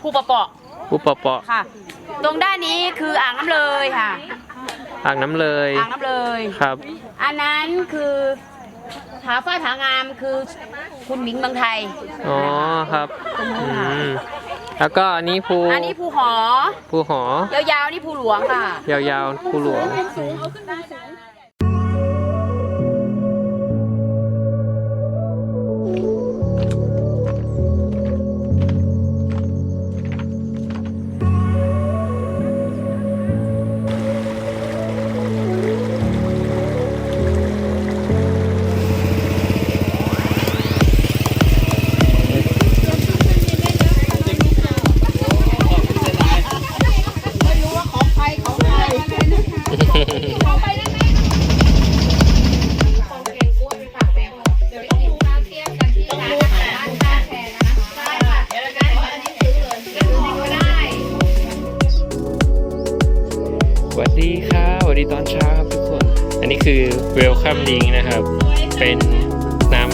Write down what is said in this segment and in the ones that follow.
ภูปะเปาะอุปเปาะค่ะ ตรงด้านนี้คืออ่างน้ำเลยค่ะ อ่างน้ำเลยอ่างน้ำเลย ครับ อันนั้นคือผาฝ้ายผางามคือคุณหมิงเมืองไทย อ๋อครับตรงอืนู้นค่ะมแล้วก็อันนี้ภูอันนี้ภูหอ ภูหอ ยาวๆนี่ภูหลวงค่ะ ยาวๆภูหลวงอืมส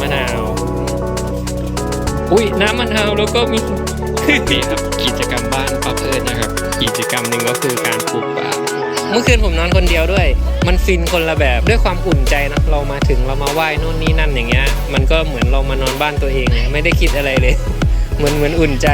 มะนาว อุ้ยน้ำมะนาวแล้วก็มีนี่ครับกิจกรรมบ้านป้าเพิร์ดนะครับ กิจกรรมหนึ่งก็คือการปลูกป่าเมื่อคืนผมนอนคนเดียวด้วย มันฟินคนละแบบด้วยความอุ่นใจนะเรามาถึงเรามาไหว้นู่นนี่นั่นอย่างเงี้ย มันก็เหมือนเรามานอนบ้านตัวเองเลยไม่ได้คิดอะไรเลย เหมือนเหมือนอุ่นใจ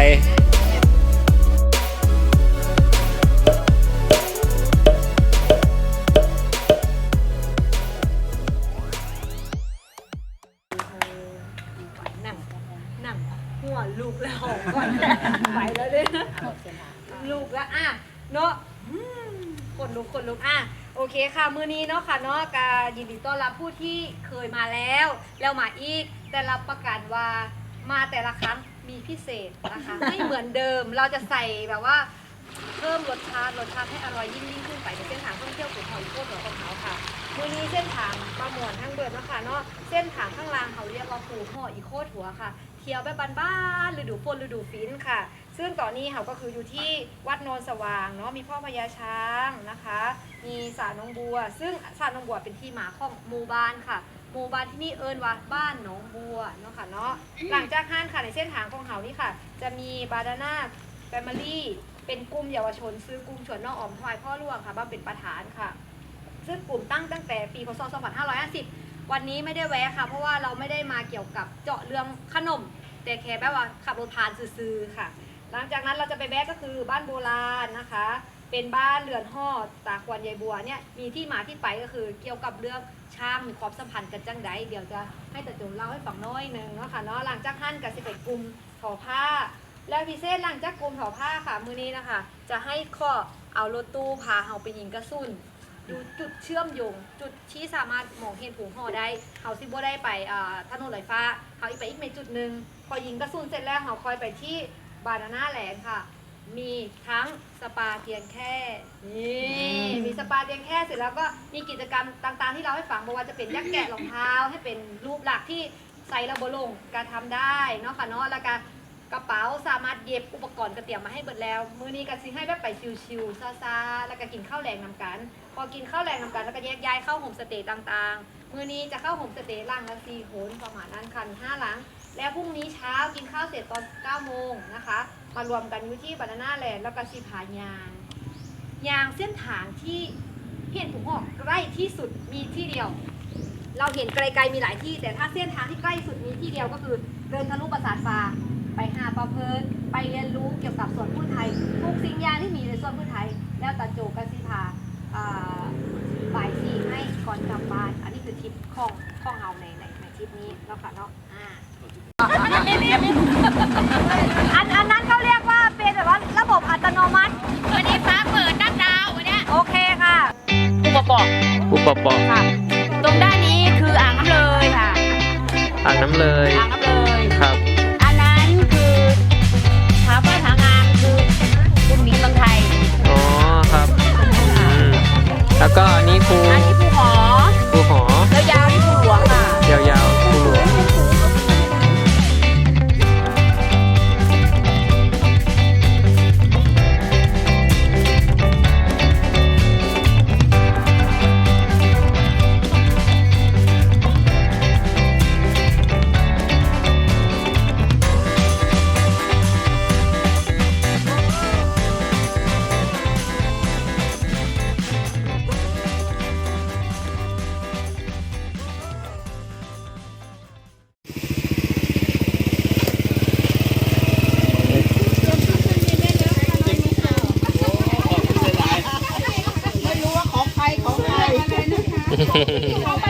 ลูกล้วอะเนาะอืมคนลุกคนลุกอะโอเคค่ะมือนี้เนาะค่ะเนาะกายินดีต้อนรับผู้ที่เคยมาแล้ว แล้วมาอีกแต่รับประกันว่ามาแต่ละครั้งมีพิเศษนะคะไม่เหมือนเดิมเราจะใส่แบบว่าเพิ่มรสชาติรสชาติให้อร่อยยิ่งยิ่งขึ้นไปในเส้นทางท่องเที่ยวของเขาอีโคตรของเขาค่ะมือนี้เส้นทางประมวลทั้งเบิดนะคะเนาะเส้นทางข้างล่างเขาเรียกว่าภูห่ออีโคตรหัวค่ะ เที่ยวแบบบ้านๆฤดูฝนฤดูฝนค่ะ ซึ่งตอนนี้เขาก็คืออยู่ที่วัดโนนสว่างเนาะมีพ่อพญาช้างนะคะ มีสระนองบัว ซึ่งสระนองบัวเป็นที่มาของหมู่บ้านค่ะหมู่บ้านที่นี่เอิญว่าบ้านหนองบัวเนาะค่ะเนาะหลังจากห้านค่ะในเส้นทางของเขานี่ค่ะ จะมีบาดาน่าแฟมิลี่เป็นกลุ่มเยาวชน ซื้อกลุ่มชวนน้องออมถวายพ่อหลวงค่ะมาเป็นประธานค่ะ ซึ่งกลุ่มตั้งตั้งแต่ปีพศ2550 วันนี้ไม่ได้แวะค่ะ เพราะว่าเราไม่ได้มาเกี่ยวกับเจาะเรื่องขนม แต่แค่แบบว่าขับรถผ่านซื้อๆค่ะ หลังจากนั้นเราจะไปแวะก็คือบ้านโบราณนะคะ เป็นบ้านเรือนห่อตาควรยายบัวเนี่ยมีที่มาที่ไปก็คือเกี่ยวกับเรื่องช้างมีความสัมพันธ์กันจังใดเดี๋ยวจะให้ตาจุนเล่าให้ฟังน้อยหนึงเนาะค่ะเนาะหลังจากหั่นกับสิไปกลุ่มทอผ้า แล้วพิเศษหลังจากกลุ่มทอผ้าค่ะมือนี้นะคะ จะให้ข้อเอารถตู้พาเฮาไปยิงกระสุน ดูจุดเชื่อมโยง จุดที่สามารถมองเห็นผงห่อได้เขาซิบ่ได้ไปอ่าถนนลอยฟ้าเขาอีกไปอีกในจุดหนึ่งพอยิงกระสุนเสร็จแล้วเขาคอยไปที่บานาน่าแลนด์ค่ะ มีทั้งสปาเทียงแค่นี่มีสปาเทียงแค่เสร็จแล้วก็มีกิจกรรมต่างๆ ที่เราให้ฟังบอกว่าจะเป็นยักษ์แกะรองเท้า ให้เป็นรูปหลักที่ใส่ระบบลงการทำได้เนาะค่ะเนาะแล้วก็ กระเป๋าสามารถเย็บอุปกรณ์กระเตียมมาให้เบิดแล้ว มื้อนี้ก็สิให้แบบไปชิวๆซาๆแล้วก็กินข้าวแรงนำกัน พอกินข้าวแรงนำกันแล้วก็แยกย้ายเข้าโฮมสเตย์ต่างๆ มื้อนี้จะเข้าโฮมสเตย์ล่างละสี่โหนประมาณนั้นคันห้าหลัง แล้วพรุ่งนี้เช้ากินข้าวเสร็จตอน9โมงนะคะ มารวมกันอยู่ที่บานาน่าแลนด์แล้วก็สิผายาง ยางเส้นทางที่เห็นผมบอกใกล้ที่สุดมีที่เดียว เราเห็นไกลๆมีหลายที่ แต่ถ้าเส้นทางที่ใกล้สุดมีที่เดียวก็คือเดินทะลุปราสาทฟ้า ไปหาประเพลินไปเรียนรู้เกี่ยวกับส่วนพืชไทยทุกสิ่งอย่างที่มีในส่วนพืชไทย แล้วตาโจกันสิพาอ่าบ่ายสี่ให้ก่อนกลับบ้าน อันนี้คือทริปของของเอาในในในทริปนี้เนาะค่ะเนาะอ่า ไป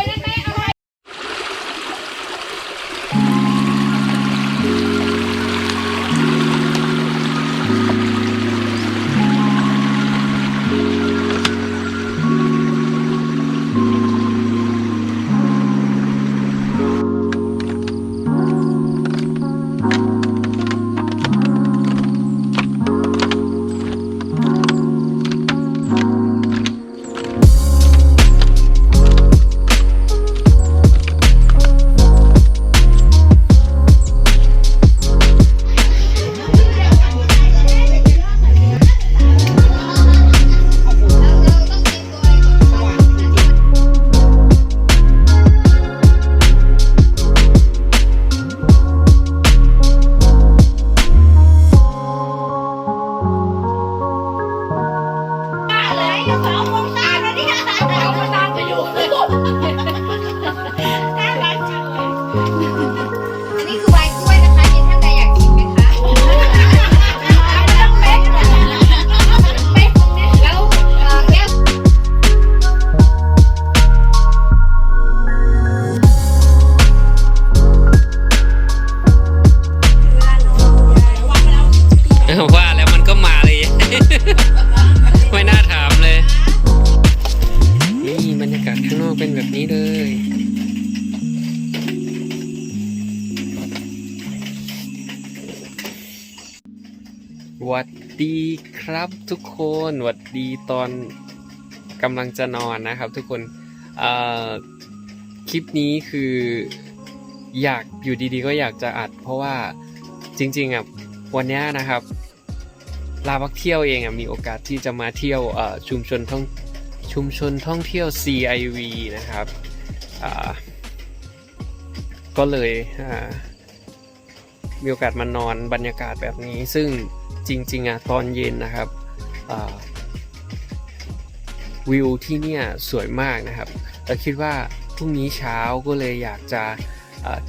หวัดดีครับทุกคนหวัดดีตอนกำลังจะนอนนะครับ ทุกคนคลิปนี้คืออยากอยู่ดีๆ ก็อยากจะอัด เพราะว่าจริงๆอะวันนี้นะครับ ลาพักเที่ยวเองอะมีโอกาสที่จะมาเที่ยวชุมชนท่องชุมชนท่องเที่ยว CIV นะครับก็เลยมีโอกาสมานอนบรรยากาศแบบนี้ซึ่ง จริงๆอะตอนเย็นนะครับวิวที่เนี่ยสวยมากนะครับเราคิดว่าพรุ่งนี้เช้าก็เลยอยากจะ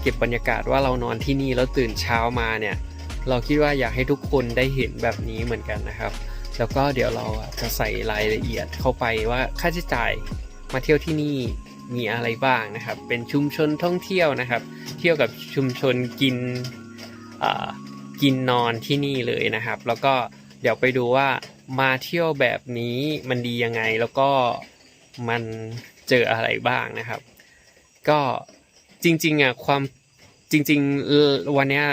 เก็บบรรยากาศว่าเรานอนที่นี่แล้วตื่นเช้ามาเนี่ยเราคิดว่าอยากให้ทุกคนได้เห็นแบบนี้เหมือนกันนะครับ แล้วก็เดี๋ยวเราจะใส่รายละเอียดเข้าไปว่าค่าใช้จ่ายมาเที่ยวที่นี่มีอะไรบ้างนะครับ เป็นชุมชนท่องเที่ยวนะครับ เที่ยวกับชุมชนกินอ่า กินนอนที่นี่เลยนะครับ แล้วก็เดี๋ยวไปดูว่ามาเที่ยวแบบนี้มันดียังไงแล้วก็มันเจออะไรบ้างนะครับ ก็จริงๆอะความจริง ๆวันนี้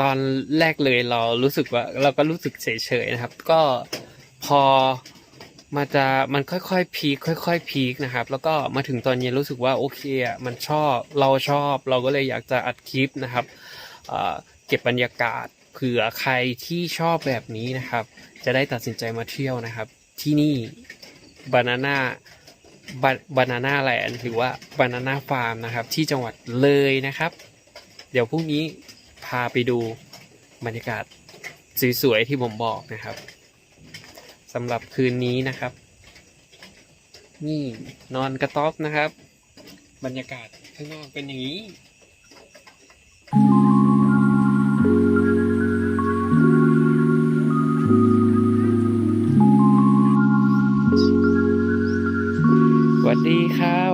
ตอนแรกเลยเรารู้สึกว่าเราก็รู้สึกเฉยๆนะครับ ก็พอมาจะมันค่อยๆพีคค่อยๆพีคนะครับ แล้วก็มาถึงตอนเย็นรู้สึกว่าโอเคอะมันชอบเราชอบเราก็เลยอยากจะอัดคลิปนะครับเก็บบรรยากาศ ผื่อใครที่ชอบแบบนี้นะครับ จะได้ตัดสินใจมาเที่ยวนะครับ ที่นี่บานาน่าบานาน่าแลนด์หรือว่าบานาน่าฟาร์มนะครับ ที่จังหวัดเลยนะครับ เดี๋ยวพรุ่งนี้พาไปดูบรรยากาศสวยๆที่ผมบอกนะครับสำหรับคืนนี้นะครับ นี่นอนกระต๊อบนะครับ บรรยากาศข้างนอกเป็นอย่างนี้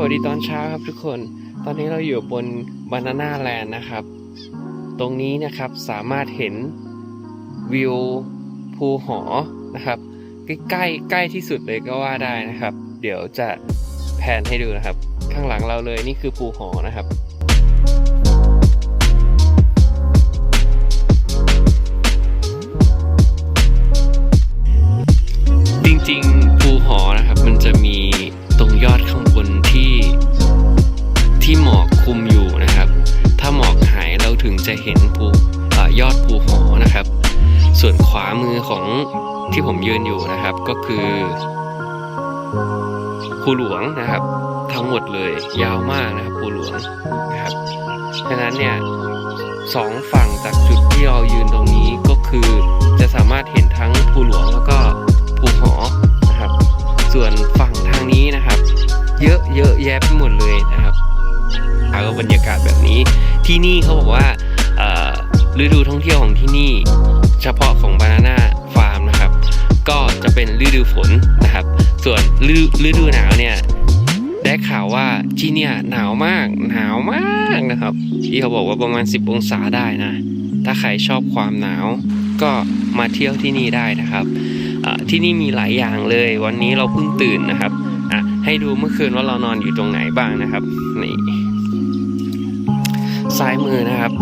วัสดีตอนเช้าครับทุกคน ตอนนี้เราอยู่บนบานาน่าแลนด์นะครับ ตรงนี้นะครับสามารถเห็นวิวภูหอนะครับ ใกล้ใกล้ที่สุดเลยก็ว่าได้นะครับ เดี๋ยวจะแผนให้ดูนะครับ ข้างหลังเราเลยนี่คือภูหอนะครับ จะเห็นภูอยอดภูหอนะครับ ส่วนขวามือของที่ผมยืนอยู่นะครับก็คือภูหลวงนะครับ ทั้งหมดเลยยาวมากนะครับภูหลวงนะครับฉะนั้นเนี่ยสองฝั่งจากจุดที่เรายืนตรงนี้ก็คือจะสามารถเห็นทั้งภูหลวงแล้วก็ภูหอนะครับ ส่วนฝั่งทางนี้นะครับ เยอะเยอะแยะไปหมดเลยนะครับแล้วบรรยากาศแบบนี้ที่นี่เขาบอกว่า ฤดูท่องเที่ยวของที่นี่ เฉพาะของบานาน่าฟาร์มนะครับ ก็จะเป็นฤดูฝนนะครับ ส่วนฤดูฤดูหนาวเนี่ยได้ข่าวว่าที่เนี่ยหนาวมากหนาวมากนะครับ ที่เขาบอกว่าประมาณ 10 องศาได้นะ ถ้าใครชอบความหนาวก็มาเที่ยวที่นี่ได้นะครับที่นี่มีหลายอย่างเลย วันนี้เราเพิ่งตื่นนะครับให้ดูเมื่อคืนว่าเรานอนอยู่ตรงไหนบ้างนะครับนี่ซ้ายมือนะครับ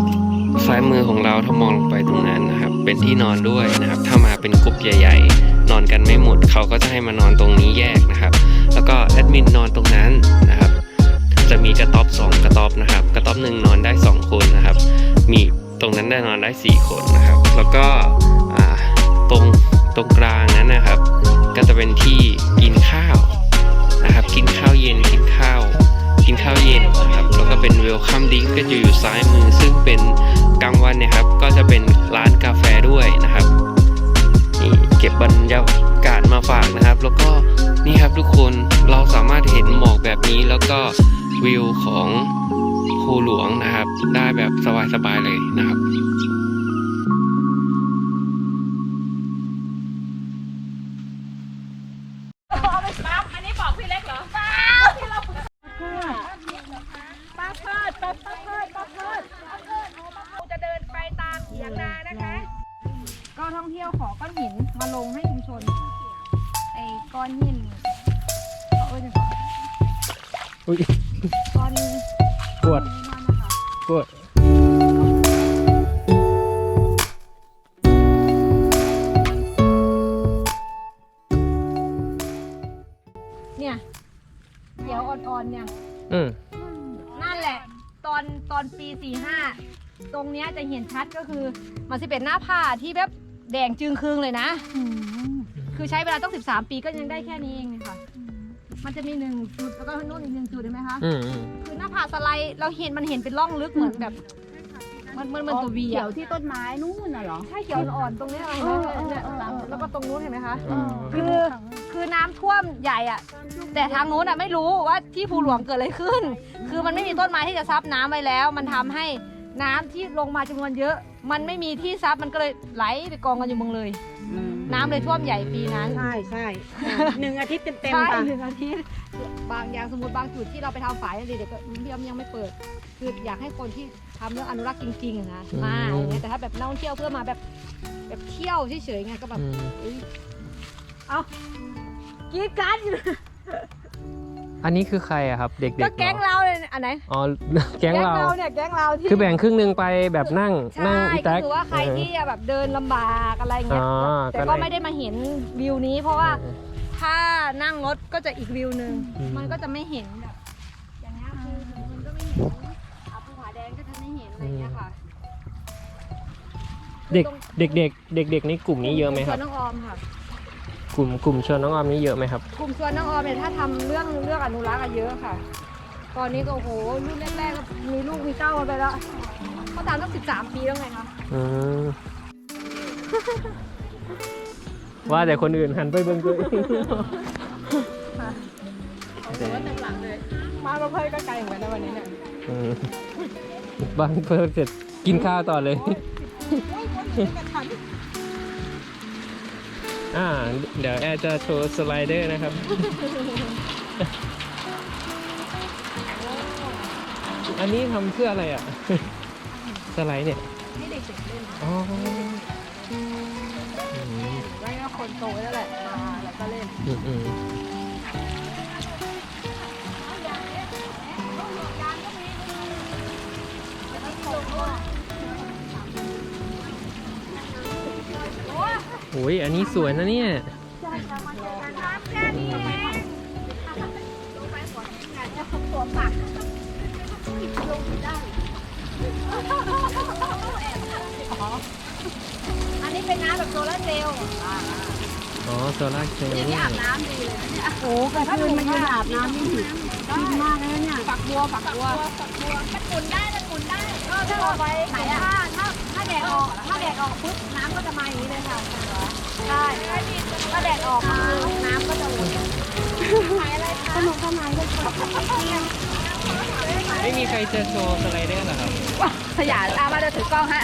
ซ้ายมือของเราถ้ามองลงไปตรงนั้นนะครับ เป็นที่นอนด้วยนะครับ ถ้ามาเป็นกลุ่มใหญ่ ๆ นอนกันไม่หมดเขาก็จะให้มานอนตรงนี้แยกนะครับ แล้วก็แอดมินนอนตรงนั้นนะครับ จะมีกระต๊อบสองกระต๊อบนะครับ กระต๊อบหนึ่งนอนได้สองคนนะครับ มีตรงนั้นได้นอนได้สี่คนนะครับ แล้วก็ตรงตรงกลางนั้นนะครับ ก็จะเป็นที่ ก็วิวของภูหลวงนะครับ ได้แบบสบายๆเลยนะครับป้าเพิดป้าเพิดป้าเพิดเราจะเดินไปตามเถียงนานะคะก็ท่องเที่ยวขอก้อนหินมาลงให้ชุมชนไอ้ก้อนหินเออจะบอก อุ้ยก้อนปวดนี้นั่นนะคะปวดเนี่ยเขียวอ่อนๆเนี่ย อืมนั่นแหละ ตอนตอนปีสี่ห้าตรงเนี้ยจะเห็นชัดก็คือมันจะเป็นหน้าผ้าที่แบบแดงจึงครึงเลยนะ คือใช้เวลาต้อง 13 ปีก็ยังได้แค่นี้เองค่ะ มันจะมีหนึ่งจุดแล้วก็นู่นอีกหนึ่งจุดเห็นไหมคะอืมอืมคือหน้าผาสไลด์เราเห็นมันเห็นเป็นร่องลึกเหมือนแบบมันมันมันตัววีเขียอะวที่ต้นไม้นู่นน่ะเหรอ ใช่เขียวอ่อนๆตรงเนี้ยเห็นไหมเออเออเนี่ยเออเออ แล้วก็ตรงนู้นเห็นไหมคะ อืมคือคือน้ำท่วมใหญ่อะแต่ทางนู้นอะไม่รู้ว่าที่ภูหลวงเกิดอะไรขึ้น คือมันไม่มีต้นไม้ที่จะซับน้ำไว้แล้ว มันทำให้น้ำที่ลงมาจำนวนเยอะ มันไม่มีที่ซับมันก็เลยไหลไปกองกันอยู่เมืองเลย น้ำเลยท่วมใหญ่ปีนั้น ใช่ใช่หนึ่งอาทิตย์เต็มใช่ๆค่ะ หนึ่งอาทิตย์บางอย่างสมมติบางจุดที่เราไปทำฝ่ายนั่นเด็กๆก็เรียมยังไม่เปิด คืออยากให้คนที่ทำเรื่องอนุรักษ์จริงๆอะนะมาอย่างเงี้ยแต่ถ้าแบบนักท่องเที่ยวเพื่อมาแบบแบบเที่ยวเฉยๆไงก็แบบอืมเอ้ยเอากรีดการ์ดอยู่ อันนี้คือใครอะครับ เด็กๆก็แก๊งเหรอเราเลยอันไหนอ๋อ แก๊งเรา เนี่ยแก๊งเราที่คือแบ่งครึ่งหนึ่งไปแบบนั่งใช่นั่งอีก็แท็ก คือว่าใครที่แบบเดินลำบากอะไรเงี้ยอ๋อแต่ก็ก็เลย ไม่ได้มาเห็นวิวนี้ เพราะว่าถ้านั่งรถก็จะอีกวิวหนึ่งอืม มันก็จะไม่เห็นแบบอย่างเงี้ยคือมันก็ไม่เห็นอ่าภูผาแดงก็จะไม่เห็นอะไรเงี้ยค่ะเด็กเด็กเด็กเด็กเด็กๆในกลุ่มนี้เยอะไหมคชรัวบ นน้องออมค่ะ กลุ่มกลุ่มชวนน้องออมนี้เยอะไหมครับ กลุ่มชวนน้องออมเนี่ยถ้าทำเรื่องเรื่องอนุรักษ์อะเยอะค่ะ ตอนนี้ก็โอ้โหรุ่นแรกๆก็มีลูกมีเต้ากันไปแล้วเขาตามตั้งสิบสามปีแล้วไงคะอืมว่าแต่คนอื่นหันไปเบิ่งตัวเองมาประเภทก็ไกลเหมือนกันนะวันนี้เนี่ยอืมบางเพิ่มเสร็จกินข้าวต่อเลยอ่า เดี๋ยวแอร์จะโชว์สไลเดอร์นะครับ อันนี้ทำเพื่ออะไรอะ สไลด์เนี่ย ให้เด็กๆเล่นอ๋ออืมแล้วก็คนโตนั่นแหละมาแล้วก็เล่น อืมอืม โอ้ยอันนี้สวยนะเนี่ยแค่นี้เองลงไปหัวงานจะตัวปักลงได้อันนี้เป็นน้ำแบบโซลาร์เซลล์อ๋อโซล่าร์เซลล์ที่นี่อาบน้ำดีเลยนะเนี่ยโอ้กลางคืนมายืนอาบน้ำนี่หินมากเลยนะเนี่ยฝักบัวฝักบัวฝักบัวมันหมุนได้มันหมุนได้ก็ถ้าเอาไว้ไหนอะถ้าถ้าถ้า แดดออก ถ้าแดดออกปุ๊บน้ำก็จะมาอย่างนี้เลยค่ะใช่ถ้าแดดออกมาน้ำก็จะหมุนขายอะไรคะขนมข้าวหมายก็ไม่มีใครจะโชว์สไลเดอร์หรอครับขยายอามาเดี๋ยถือกล้องฮะ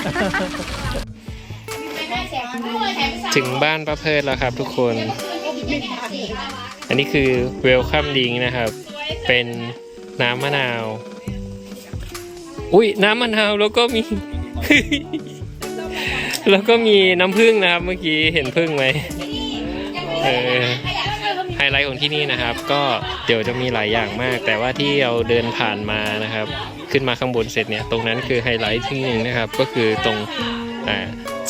ถึงบ้านป้าเพิดแล้วครับทุกคน อันนี้คือเวลคัมดิงนะครับ เป็นน้ำมะนาว อุ้ยน้ำมะนาวแล้วก็มี แล้วก็มีน้ำผึ้งนะครับ เมื่อกี้เห็นผึ้งไหมเออไฮไลท์ของที่นี่นะครับ ก็เดี๋ยวจะมีหลายอย่างมาก แต่ว่าที่เราเดินผ่านมานะครับ ขึ้นมาข้างบนเสร็จเนี่ย ตรงนั้นคือไฮไลท์ที่หนึ่งนะครับ ก็คือตรงอ่า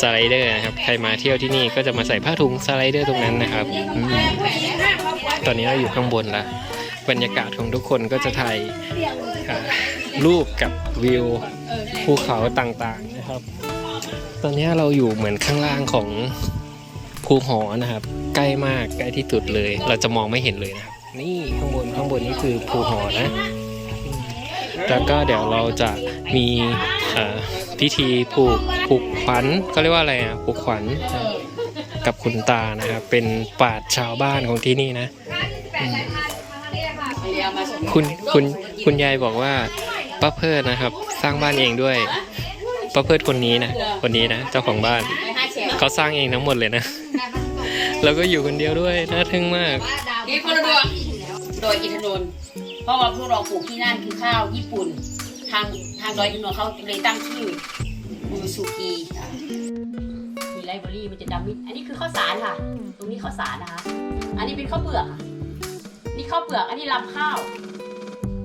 สไลเดอร์นะครับ ใครมาเที่ยวที่นี่ก็จะมาใส่ผ้าถุงสไลเดอร์ตรงนั้นนะครับอตอนนี้เราอยู่ข้างบนละบรรยากาศของทุกคนก็จะถ่ายรูปกับวิวภูเขาต่างๆนะครับ ตอนนี้เราอยู่เหมือนข้างล่างของภูหอนะครับ ใกล้มากใกล้ที่สุดเลย เราจะมองไม่เห็นเลยนะครับ นี่ข้างบนข้างบนนี่คือภูหอนะแล้วก็เดี๋ยวเราจะมีอ่อพิธีผูกผูกขวัญเขาเรียกว่าอะไรอะผูกขวัญกับคุณตานะครับ เป็นปาชญ์ชาวบ้านของที่นี่นะคุณคุณคุณยายบอกว่าป้าเพิดนะครับ สร้างบ้านเองด้วย ป้าเพิดคนนี้นะคนนี้นะเจ้าของบ้านเขาสร้างเองทั้งหมดเลยนะ แล้วก็อยู่คนเดียวด้วยน่าทึ่งมากนี่คนละดวงโดยอินทนนท์เพราะว่าพวกเราปลูกที่นั่นคือข้าวญี่ปุ่น ทางทางดอยอินทนนท์เขาเลยตั้งชื่อมูซูกิมีไรเบอรี่มันจะดำมิดอันนี้คือข้าวสารค่ะ ตรงนี้ข้าวสารนะคะ อันนี้เป็นข้าวเปลือก นี่ข้าวเปลือก อันนี้ลำข้าว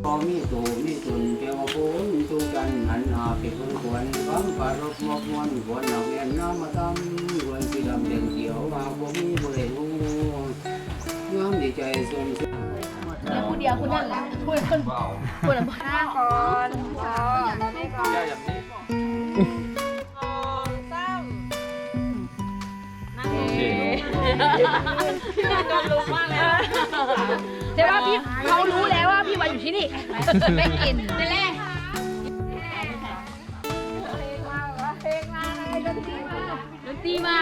พอมีตูมีตุนเกี่ยวกับปูนตูกันหันหน้าไปคนควรฟังปารบมกมวนควรเอาเวียนน้ำมาตำควรสีดำแดงเขียวว่าบ่มีบ่ได้รู้ยอมดีใจส่วนสุดคุณเดียวคุณนั่นแหละคุณคนคุณละบ้าก่อนอ๋อให้ก่อน แต่ว่าพี่เขารู้แล้วว่าพี่มาอยู่ที่นี่ ไม่กินแต่แรกดนตรีมา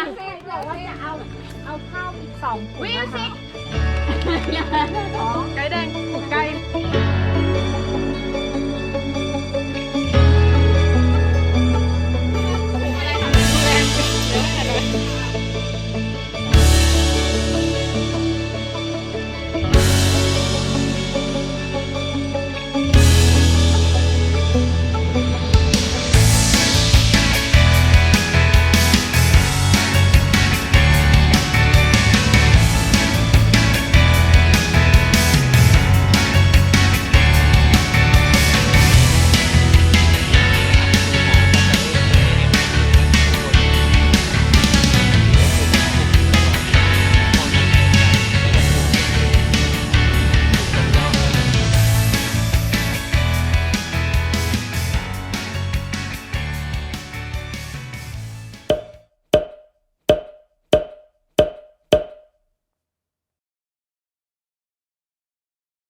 บอกว่าจะเอาเอาข้าวอีกสองถุงนะคะไก่แดงไก่